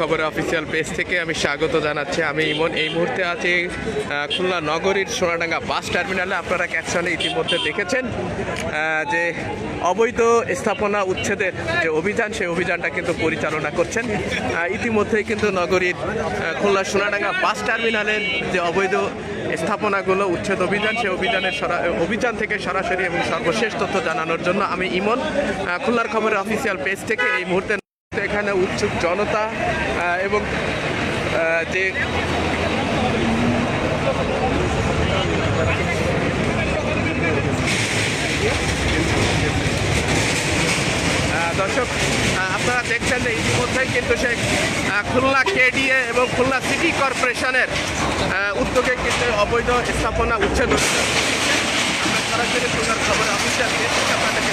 খবরের official page থেকে আমি স্বাগত জানাচ্ছি। আমি ইমন। এই মুহূর্তে আছি খুলনা নগরীর সোনাডাঙ্গা বাস টার্মিনালে। আপনারা ক্যাপশনে ইতিমধ্যে দেখেছেন যে অবৈধ স্থাপনা উচ্ছেদের যে অভিযান, সেই অভিযানটা কিন্তু পরিচালনা করছেন। ইতিমধ্যেই কিন্তু নগরীর খুলনা সোনাডাঙ্গা বাস টার্মিনালের যে অবৈধ স্থাপনাগুলো, উচ্ছেদ অভিযান, সেই অভিযানের অভিযান থেকে সরাসরি এবং সর্বশেষ তথ্য জানানোর জন্য আমি ইমন। খুলনার খবরের অফিসিয়াল পেজ থেকে এই মুহূর্তে এখানে উৎসুক জনতা এবং যে দর্শক আপনারা দেখছেন যে ইতিমধ্যেই কিন্তু সে খুলনা কেডিএ এবং খুলনা সিটি কর্পোরেশনের উদ্যোগে কিন্তু অবৈধ স্থাপনা উচ্ছেদ হচ্ছে। খবর আপনাদেরকে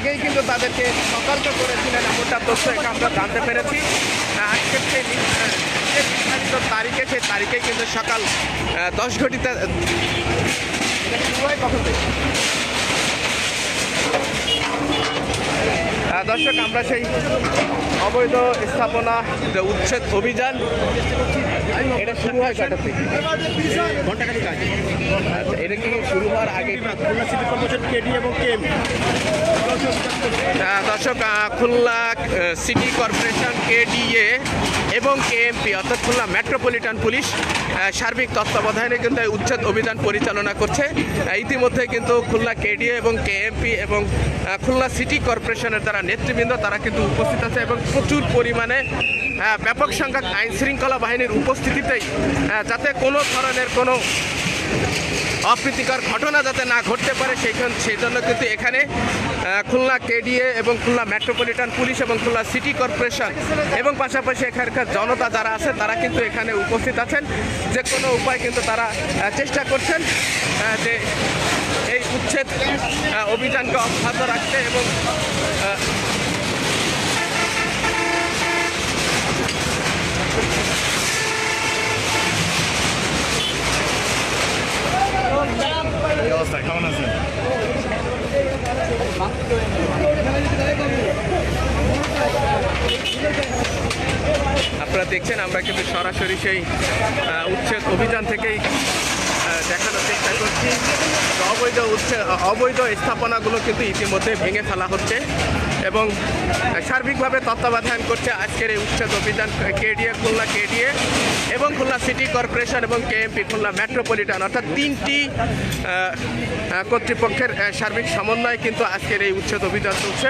আগেই কিন্তু তাদেরকে সতর্ক করেছিলেন এমনটা তথ্য আমরা জানতে পেরেছি আজকের সেই নির্ধারিত তারিখে, সেই তারিখে কিন্তু সকাল দশ ঘটিতে কখন থেকে? দর্শক আমরা সেই অবৈধ স্থাপনা যে উচ্ছেদ অভিযান এটা শুরু হয় কটা থেকে? ঘন্টাখানিক আগে। আচ্ছা, এটা কি শুরু হওয়ার আগে? খুলনা সিটি কর্পোরেশন কেডি এবং দর্শক খুলনা সিটি কর্পোরেশন কেডিএ এবং কেএমপি অর্থাৎ খুলনা মেট্রোপলিটন পুলিশ সার্বিক তত্ত্বাবধানে কিন্তু এই উচ্ছেদ অভিযান পরিচালনা করছে। ইতিমধ্যে কিন্তু খুলনা কেডিএ এবং কেএমপি এবং খুলনা সিটি কর্পোরেশনের যারা নেতৃবৃন্দ তারা কিন্তু উপস্থিত আছে এবং প্রচুর পরিমাণে আহ, ব্যাপক সংখ্যক আইন শৃঙ্খলা বাহিনীর উপস্থিতিতেই আহ, যাতে কোনো ধরনের কোনো অপ্রীতিকর ঘটনা যাতে না ঘটতে পারে সেইখান সেই জন্য কিন্তু এখানে খুলনা কেডিএ এবং খুলনা মেট্রোপলিটন পুলিশ এবং খুলনা সিটি কর্পোরেশন এবং পাশাপাশি এখানকার জনতা যারা আছে তারা কিন্তু এখানে উপস্থিত আছেন। যে কোনো উপায় কিন্তু তারা চেষ্টা করছেন যে উচ্ছেদ অভিযানকে অব্যাহত রাখতে এবং আপনারা দেখছেন, আমরা কিন্তু সরাসরি সেই উচ্ছেদ অভিযান থেকেই দেখানোর চেষ্টা করছি। অবৈধ উচ্ছেদ অবৈধ স্থাপনাগুলো কিন্তু ইতিমধ্যে ভেঙে ফেলা হচ্ছে এবং সার্বিকভাবে তত্ত্বাবধান করছে আজকের এই উচ্ছেদ অভিযান কেডিএ, খুলনা কেডিএ এবং খুলনা সিটি কর্পোরেশন এবং কেএমপি খুলনা মেট্রোপলিটন। অর্থাৎ তিনটি কর্তৃপক্ষের সার্বিক সমন্বয়ে কিন্তু আজকের এই উচ্ছেদ অভিযান চলছে।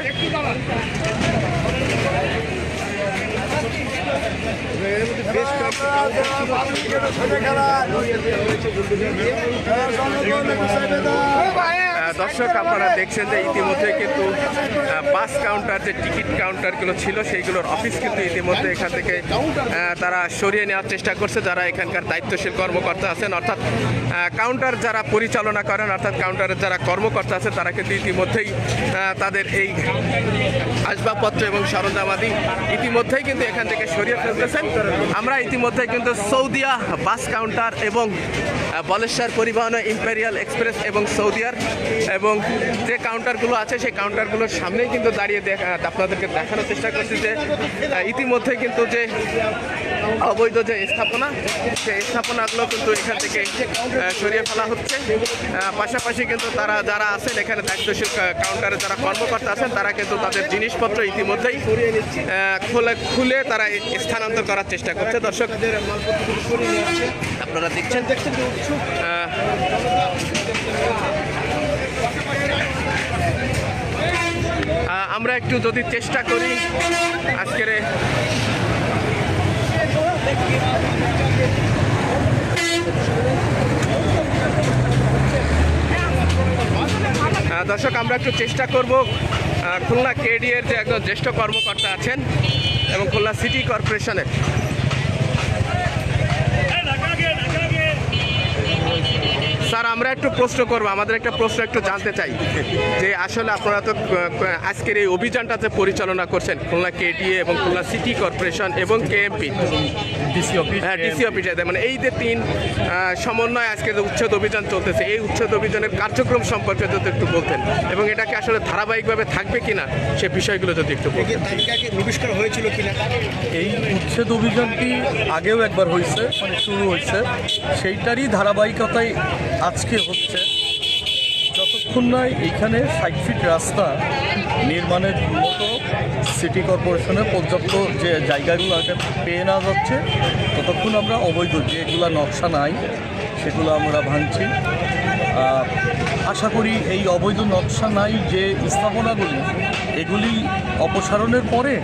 আহ, দর্শক, আপনারা দেখছেন যে ইতিমধ্যে কিন্তু বাস কাউন্টার যে টিকিট কাউন্টারগুলো ছিল, সেইগুলোর অফিস কিন্তু ইতিমধ্যে এখান থেকে তারা সরিয়ে নেওয়ার চেষ্টা করছে, যারা এখানকার দায়িত্বশীল কর্মকর্তা আছেন। অর্থাৎ কাউন্টার যারা পরিচালনা করেন, অর্থাৎ কাউন্টারের যারা কর্মকর্তা আছে তারা কিন্তু ইতিমধ্যেই তাদের এই আসবাবপত্র এবং সরঞ্জামাদি ইতিমধ্যেই কিন্তু এখান থেকে সরিয়ে ফেলতেছেন। আমরা ইতিমধ্যে কিন্তু সৌদিয়া বাস কাউন্টার এবং বলেশ্বর পরিবহন ইম্পেরিয়াল এক্সপ্রেস এবং সৌদিয়ার এবং যে কাউন্টারগুলো আছে, সেই কাউন্টারগুলোর সামনেই কিন্তু দাঁড়িয়ে আপনাদেরকে দেখানোর চেষ্টা করছি যে ইতিমধ্যে কিন্তু যে অবৈধ যে স্থাপনা, সেই স্থাপনাগুলো কিন্তু এখান থেকে সরিয়ে ফেলা হচ্ছে। পাশাপাশি কিন্তু তারা যারা আছেন, এখানে দায়িত্বশীল কাউন্টারে যারা কর্মকর্তা আছেন, তারা কিন্তু তাদের জিনিসপত্র ইতিমধ্যেই খুলে খুলে তারা স্থানান্তর করার চেষ্টা করছে। দর্শক, আপনারা দেখছেন আমরা একটু যদি চেষ্টা করি আজকের দর্শক, আমরা একটু চেষ্টা করব খুলনা কেডিএর যে একজন জ্যেষ্ঠ কর্মকর্তা আছেন এবং খুলনা সিটি কর্পোরেশনের স্যার আমরা একটু প্রশ্ন করব আমাদের একটা প্রশ্ন একটু জানতে চাই। যে আসলে আপনারা তো আজকের এই অভিযানটা যে পরিচালনা করছেন খুলনা কেডিএ এবং খুলনা সিটি কর্পোরেশন এবং কেএমপি। ডিসি অফিস হ্যাঁ ডিসি অফিসে মানে এই যে তিন সমন্বয় আজকে যে উচ্ছেদ অভিযান চলতেছে এই উচ্ছেদ অভিযানের কার্যক্রম সম্পর্কে যদি একটু বলতেন এবং এটাকে আসলে ধারাবাহিকভাবে থাকবে কিনা সে বিষয়গুলো যদি একটু বলতেন। তালিকাকে নিবিশ করা হয়েছিল কিনা? এই উচ্ছেদ অভিযানটি আগেও একবার হয়েছে মানে শুরু হয়েছে। সেইটারই ধারাবাহিকতায় আজকে হচ্ছে যতক্ষণ না এইখানে ষাট ফিট রাস্তা নির্মাণের মতো সিটি কর্পোরেশনের পর্যাপ্ত যে জায়গাগুলো আগে পেয়ে না যাচ্ছে, ততক্ষণ আমরা অবৈধ যেগুলো নকশা নাই, সেগুলো আমরা ভাঙছি। আশা করি এই অবৈধ নকশা নাই যে স্থাপনাগুলি, এগুলি অপসারণের পরে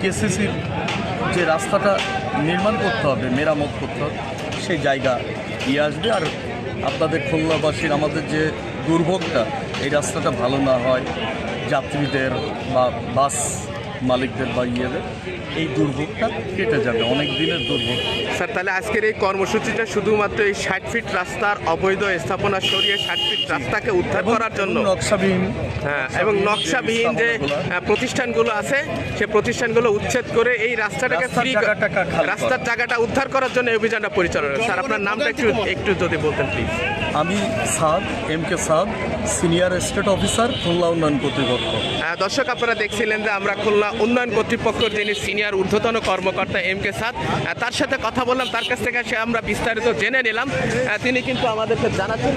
কেসিসির যে রাস্তাটা নির্মাণ করতে হবে, মেরামত করতে হবে, সেই জায়গা ইয়ে আসবে। আর আপনাদের খুলনাবাসীর আমাদের যে দুর্ভোগটা এই রাস্তাটা ভালো না হয় যাত্রীদের বা বাস মালিকদের বা ইয়েদের এই দুর্ভোগটা কেটে যাবে অনেক দিনের দুর্ভোগ। স্যার তাহলে আজকের এই কর্মসূচিটা শুধুমাত্র এই ষাট ফিট রাস্তার অবৈধ স্থাপনা সরিয়ে ষাট ফিট রাস্তাকে উদ্ধার করার জন্য। নকশাবিহীন হ্যাঁ এবং নকশাবিহীন যে আহ, প্রতিষ্ঠানগুলো আছে সে প্রতিষ্ঠানগুলো উচ্ছেদ করে এই রাস্তাটাকে রাস্তার ফ্রি জায়গাটা রাস্তার জায়গাটা উদ্ধার করার জন্য এই অভিযানটা পরিচালনা করে। স্যার আপনার নামটা একটু একটু যদি বলতেন প্লিজ আমি Saad M K Saad senior state officer Khulna উন্নয়ন কর্তৃপক্ষ। দর্শক, আপনারা দেখছিলেন যে আমরা খুলনা উন্নয়ন কর্তৃপক্ষের যিনি সিনিয়র ঊর্ধ্বতন কর্মকর্তা এম কে সাদ তার সাথে কথা বললাম, তার কাছ থেকে সে আমরা বিস্তারিত জেনে নিলাম। তিনি কিন্তু আমাদেরকে জানাচ্ছেন।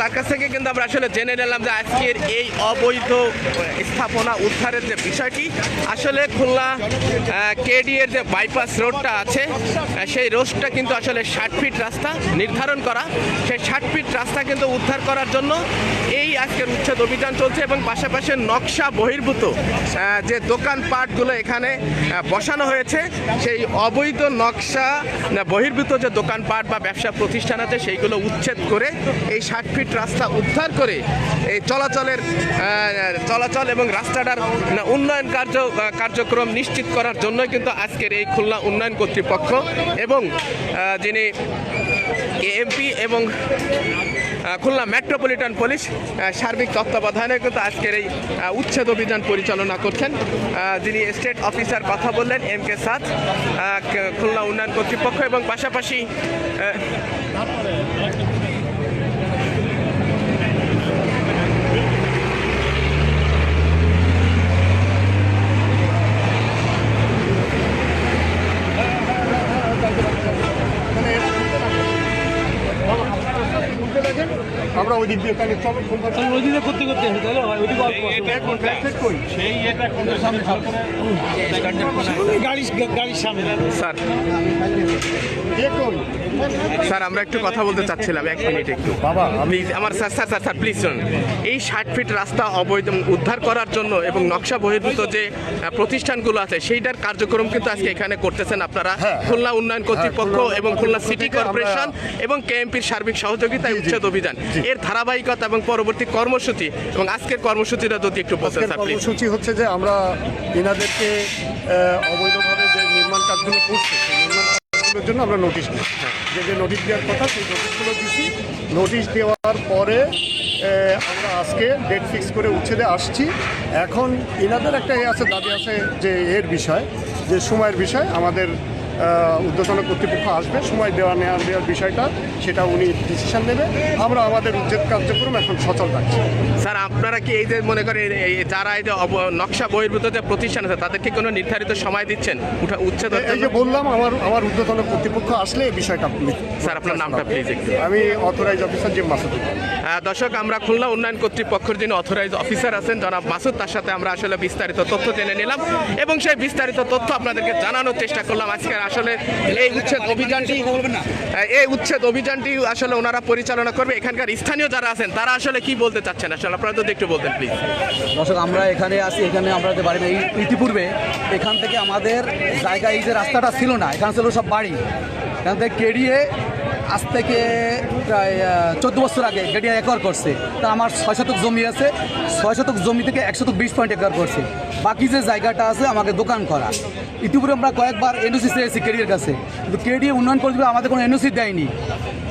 তার কাছ থেকে কিন্তু আমরা আসলে জেনে নিলাম যে আজকের এই অবৈধ স্থাপনা উদ্ধারের যে বিষয়টি, আসলে খুলনা কেডি এর যে বাইপাস রোডটা আছে সেই রোডটা কিন্তু আসলে ষাট ফিট রাস্তা নির্ধারণ করা। সেই ষাট ফিট রাস্তা কিন্তু উদ্ধার করার জন্য এই আজকের উচ্ছেদ অভিযান চলছে এবং পাশাপাশি নকশা বহির্ভূত যে দোকানপাটগুলো এখানে বসানো হয়েছে, সেই অবৈধ নকশা বহির্ভূত যে দোকানপাট বা ব্যবসা প্রতিষ্ঠান আছে, সেইগুলো উচ্ছেদ করে এই ষাট ফিট রাস্তা উদ্ধার করে এই চলাচলের চলাচল এবং রাস্তাটার উন্নয়ন কার্য কার্যক্রম নিশ্চিত করার জন্যই কিন্তু আজকের এই খুলনা উন্নয়ন কর্তৃপক্ষ এবং যিনি এমপি এবং খুলনা মেট্রোপলিটন পুলিশ সার্বিক তত্ত্বাবধানে কিন্তু আজকের এই উচ্ছেদ অভিযান পরিচালনা করছেন। যিনি স্টেট অফিসার কথা বললেন এম কে সাদ খুলনা উন্নয়ন কর্তৃপক্ষ এবং পাশাপাশি আমরা ওই দিক দিয়ে করতে করতে তাহলে হয় ওইদিকে অল্প সেই এটা গাড়ি গাড়ির সামনে। স্যার। স্যার আমরা একটু কথা বলতে চাচ্ছিলাম এক মিনিট একটু। বাবা প্লিজ আমার sir sir sir sir please শুনুন। এই ষাট ফিট রাস্তা অবৈধ উদ্ধার করার জন্য এবং নকশা বহির্ভূত যে প্রতিষ্ঠানগুলো আছে সেইটার কার্যক্রম কিন্তু আজকে এখানে করতেছেন আপনারা। খুলনা উন্নয়ন কর্তৃপক্ষ এবং খুলনা সিটি কর্পোরেশন এবং কেএমপির সার্বিক সহযোগিতায় উচ্ছেদ অভিযান। এর ধারাবাহিকতা এবং পরবর্তী কর্মসূচি এবং আজকের কর্মসূচিটা যদি একটু আজকের কর্মসূচি হচ্ছে যে আমরা এনাদেরকে অবৈধভাবে যে নির্মাণ কাজগুলো করছে নির্মাণ কাজগুলোর জন্য আমরা নোটিশ দিই যে যে নোটিশ দেওয়ার কথা সেই নোটিশগুলো দিছি। নোটিশ দেওয়ার পরে আমরা আজকে ডেট ফিক্স করে উচ্ছেদে আসছি। এখন এনাদের একটা এ আছে দাবি আছে যে এর বিষয় যে সময়ের বিষয় আমাদের ঊর্ধ্বতন কর্তৃপক্ষ আসবে সময় দেওয়া নেওয়া দেওয়ার বিষয়টা সেটা উনি ডিসিশন নেবে। আমরা আমাদের উচ্ছেদ কার্যক্রম এখন সচল রাখছি। স্যার আপনারা কি এই যে মনে করেন এই যারা এই যে নকশা বহির্ভূত যে প্রতিষ্ঠান আছে তাদেরকে কোনো নির্ধারিত সময় দিচ্ছেন? উঠা উচ্ছেদ এই যে বললাম আমার আমার ঊর্ধ্বতন কর্তৃপক্ষ আসলে এই বিষয়টা স্যার আপনার নামটা প্লিজ একটু। আমি অথরাইজ অফিসার জিম মাসুদ। দর্শক আমরা খুলনা উন্নয়ন কর্তৃপক্ষের যিনি অথরাইজ অফিসার আছেন জনাব মাসুদ তার সাথে আমরা আসলে বিস্তারিত তথ্য জেনে নিলাম এবং সেই বিস্তারিত তথ্য আপনাদেরকে জানানোর চেষ্টা করলাম। আজকে আসলে এই উচ্ছেদ অভিযানটি, এই উচ্ছেদ অভিযানটি আসলে ওনারা পরিচালনা করবে। এখানকার স্থানীয় যারা আছেন, তারা আসলে কি বলতে চাচ্ছেন? আসলে আপনারা যদি একটু বলতেন প্লিজ দর্শক, আমরা এখানে আসি এখানে আমরা যে বাড়ি ইতিপূর্বে এখান থেকে আমাদের জায়গায় এই যে রাস্তাটা ছিল না, এখানে ছিল সব বাড়ি। এখান থেকে কেডিয়ে আজ থেকে প্রায় চোদ্দ বছর আগে কেডিয়ে একর করছে। তা আমার ছয় শতক জমি আছে। ছয় শতক জমি থেকে এক শতক বিশ পয়েন্ট একর করছে। বাকি যে জায়গাটা আছে, আমাকে দোকান করা। ইতিপূর্বে আমরা কয়েকবার এনওসি চেয়েছি কেডিএর কাছে। কিন্তু কেডি উন্নয়ন পরিষদ আমাদের কোনো এনওসি দেয়নি।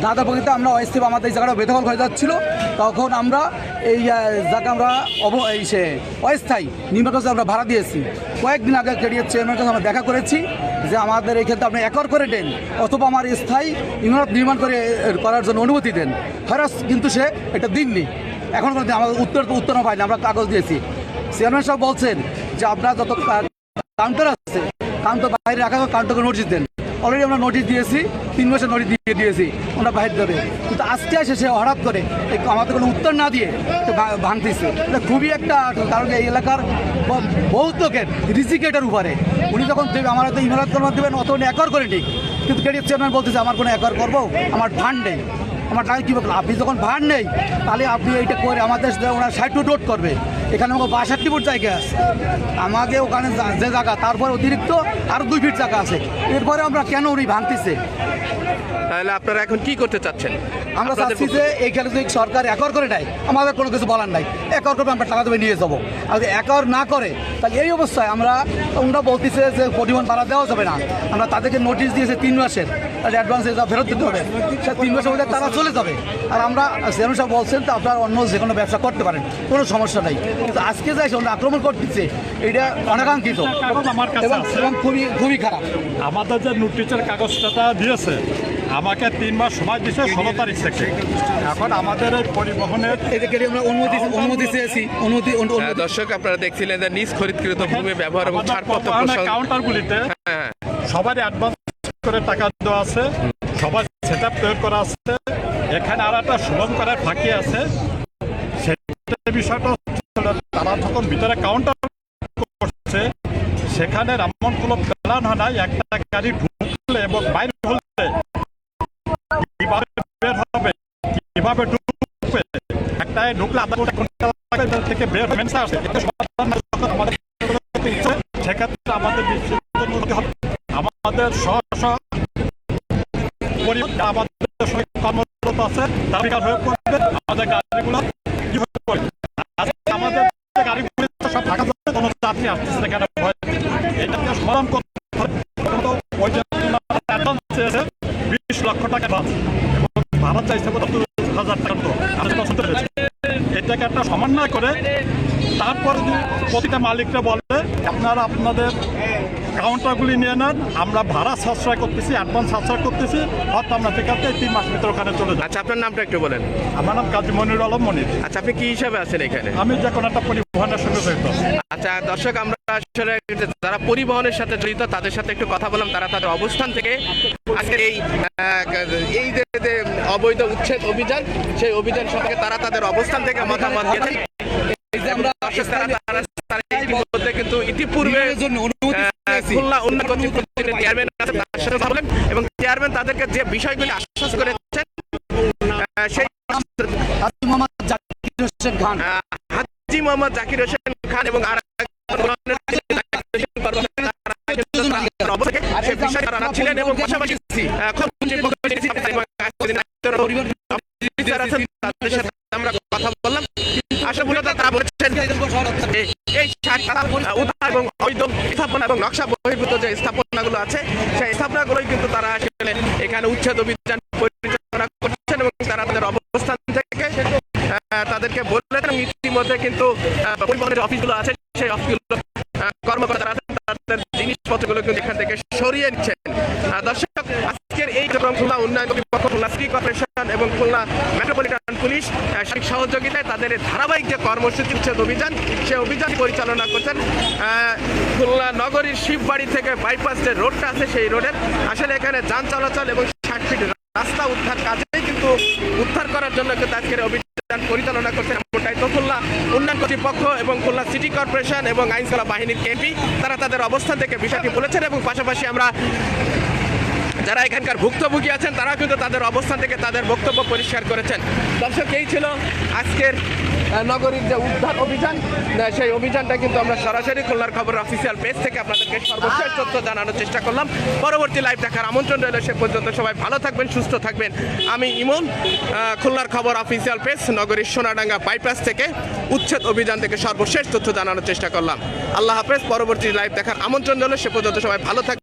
দাদা পক্ষে আমরা অস্থায়ী আমাদের এই জায়গাটা বেদখল হয়ে যাচ্ছিল। তখন আমরা এই জায়গা আমরা অব এই সে অস্থায়ী কাছে আমরা ভাড়া দিয়েছি। কয়েকদিন আগে কেডিএর চেয়ারম্যানের কাছে আমরা দেখা করেছি। যে আমাদের এই ক্ষেত্রে আপনি একর করে দেন, অথবা আমার স্থায়ী ইমারত নির্মাণ করে, করার জন্য অনুমতি দেন। হরাস কিন্তু সে এটা দিননি। এখন পর্যন্ত আমাদের উত্তর তো উত্তর পাইনি, আমরা কাগজ দিয়েছি। চেয়ারম্যান সাহেব বলছেন যে আপনার যত কাউন্টার আছে, কাউন্টার বাইরে রাখা কাউন্টারকে নোটিশ দেন। অলরেডি আমরা নোটিশ দিয়েছি তিন মাসের নোটিশ দিয়ে দিয়েছি, ওনার বাহির দেবে কিন্তু আজকে এসে সে হঠাৎ করে আমাদের কোনো উত্তর না দিয়ে ভাঙতেছে। এটা খুবই একটা কারণ এই এলাকার বহুত লোকের রিজিকেটের উপরে। উনি যখন আমার হয়তো ইমারত কর্ম দেবেন অত উনি একর করে ঠিক কিন্তু কেডিএফ চেয়ারম্যান বলতেছে, আমার কোনো একর করব, আমার ফান্ড নেই। আমার টাকা কী বলব? আপনি যখন ভাড় নেই তাহলে আপনি এইটা করে আমাদের ওনার সাইড টু রোড করবে। এখানে আমাকে বাষট্টি ফুট জায়গা আছে। আমাকে ওখানে যে জায়গা তারপর অতিরিক্ত আরও দুই ফিট জায়গা আছে। এরপরে আমরা কেন উনি ভাঙতেছে? তাহলে আপনারা এখন কি করতে চাচ্ছেন? আমরা চাচ্ছি যে এইখানে যদি সরকার একর করে নেয় আমাদের কোনো কিছু বলার নাই। একর করবে আমরা টাকা দেবে নিয়ে যাব। আর যদি একর না করে তাহলে এই অবস্থায় আমরা ওনারা বলতেছে যে পরিমাণ ভাড়া দেওয়া যাবে না। আমরা তাদেরকে নোটিশ দিয়েছে তিন মাসের। তাহলে অ্যাডভান্স ফেরত দিতে হবে সে তিন মাসের মধ্যে তারা চলে যাবে। আর আমরা বলছেন তো আপনার অন্য যে কোনো ব্যবসা করতে পারেন কোনো সমস্যা নেই। কিন্তু আজকে যাই ওনারা আক্রমণ করতেছে এটা অনাকাঙ্ক্ষিত। এবং খুবই খুবই খারাপ। আমাদের যে নোটিশের কাগজটা দিয়েছে আমাকে তিন মাস সময় দিয়েছে ষোলো তারিখ থেকে। এখন আমাদের এই পরিবহনের এদেরকে আমরা অনুমতি অনুমতি চেয়েছি অনুমতি অনু- আহ, দর্শক আপনারা দেখছিলেন যে নিজ খরিদকৃত ভূমি ব্যবহার এবং ছাড়পত্র প্রসঙ্গ- কাউন্টারগুলিতে হ্যাঁ সবারই অ্যাডভান্স করে টাকা দেওয়া আছে সবার সেট আপ তৈরি করা আছে, এখানে আর একটা সুলভ করার ফাঁকি আছে। সেটা বিষয়টা তারা যখন ভিতরে কাউন্টার করছে, সেখানে এমন কোনো প্ল্যান হয় না একটা গাড়ি ঢুকলে এবং বাইরে হলে কীভাবে বের হবে, কীভাবে ঢুকবে একটা ঢুকলে আধা থেকে বের হবে এটা সমাধান যখন আমাদের উঠছে, সেক্ষেত্রে আমাদের বিশ্ববিদ্যালয়ের মধ্যে হবে আমাদের স্ব আমাদের সঙ্গে কর্মরত আছে বেকার হয়ে পড়বে আমাদের গাড়িগুলো আমাদের গাড়িগুলো সব ঢাকা যাচ্ছে কোনো যাত্রী আসতেছে না। কেন ভয় করতে বিশ লক্ষ টাকা ভাড়া চাইছে এটাকে একটা সমন্বয় করে তারপরে প্রতিটা মালিকরা বলে, আপনারা আপনাদের কাউন্টারগুলি নিয়ে নেন। আমরা ভাড়া সাশ্রয় করতেছি অ্যাডভান্স সাশ্রয় করতেছি। অর্থাৎ আমরা ঠিক আছে তিন মাস ভিতরে ওখানে চলে যাই। আচ্ছা আপনার নামটা একটু বলেন। আমার নাম কাজী মনির আলম মনির। আচ্ছা আপনি কি হিসাবে আছেন এখানে? আমি যে কোনো একটা পরিবহনের সঙ্গে জড়িত। আচ্ছা দর্শক আমরা আসলে যারা পরিবহনের সাথে জড়িত তাদের সাথে একটু কথা বললাম। তারা তাদের অবস্থান থেকে আজকের এই আহ, এই যে যে অবৈধ উচ্ছেদ অভিযান সেই অভিযান সম্পর্কে তারা তাদের অবস্থান থেকে মতামত দিয়েছেন। আমরা তারা কিন্তু ইতিপূর্বে অনুমতি। খুলনা উন্নয়ন কর্তৃপক্ষের চেয়ারম্যান আছেন তার সাথে কথা বলেন এবং চেয়ারম্যান তাদেরকে যে বিষয়গুলি আশ্বাস করেছেন সেই হাজি মোহাম্মদ জাকির হোসেন খান। আহ, মোহাম্মদ জাকির হোসেন খান এবং আর ছিলেন এবং পাশাপাশি আমরা কথা বললাম মূলত তারা বলেছেন। যে এই উদ্ধার এবং অবৈধ স্থাপনা এবং নকশা বহির্ভূত যে স্থাপনাগুলো আছে, সেই স্থাপনাগুলোই কিন্তু তারা আসলে এখানে উচ্ছেদ অভিযান পরিচালনা করছেন এবং তারা তাদের অবস্থান থেকে তাদেরকে বললেন। এবং ইতিমধ্যে কিন্তু পরিবহনের অফিসগুলো আছে, সেই অফিসগুলো কর্মকর্তারা আছেন, তাদের জিনিসপত্রগুলো কিন্তু এখান থেকে সরিয়ে নিচ্ছেন। দর্শক, আজকের এই কার্যক্রম খুলনা উন্নয়ন কর্তৃপক্ষ, খুলনা সিটি কর্পোরেশন এবং খুলনা মেট্রোপলিটন পুলিশ সার্বিক সহযোগিতায় তাদের ধারাবাহিক যে কর্মসূচি উচ্ছেদ অভিযান সেই অভিযান পরিচালনা করছেন খুলনা নগরীর শিববাড়ি থেকে বাইপাস যে রোডটা আছে সেই রোডের আসলে এখানে যান চলাচল এবং ষাট ফিট রাস্তা উদ্ধার কাজেই কিন্তু উদ্ধার করার জন্য কিন্তু আজকের অভিযান পরিচালনা করছেন এমনটাই তো খুলনা উন্নয়ন কর্তৃপক্ষ এবং খুলনা সিটি কর্পোরেশন এবং আইনশৃঙ্খলা বাহিনীর কেপি তারা তাদের অবস্থান থেকে বিষয়টি বলেছেন এবং পাশাপাশি আমরা যারা এখানকার ভুক্তভোগী আছেন, তারা কিন্তু তাদের অবস্থান থেকে তাদের বক্তব্য পরিষ্কার করেছেন। দর্শক, এই ছিল আজকের নগরীর যে উদ্ধার অভিযান। সেই অভিযানটা কিন্তু আমরা সরাসরি খুলনার খবর অফিসিয়াল পেজ থেকে আপনাদেরকে সর্বশেষ তথ্য জানানোর চেষ্টা করলাম। পরবর্তী লাইভ দেখার আমন্ত্রণ রইল, সে পর্যন্ত সবাই ভালো থাকবেন, সুস্থ থাকবেন। আমি ইমন খুলনার খবর অফিসিয়াল পেজ নগরীর সোনাডাঙ্গা বাইপাস থেকে উচ্ছেদ অভিযান থেকে সর্বশেষ তথ্য জানানোর চেষ্টা করলাম। আল্লাহ হাফেজ, পরবর্তী লাইভ দেখার আমন্ত্রণ রইল, সে পর্যন্ত সবাই ভালো থাকবেন।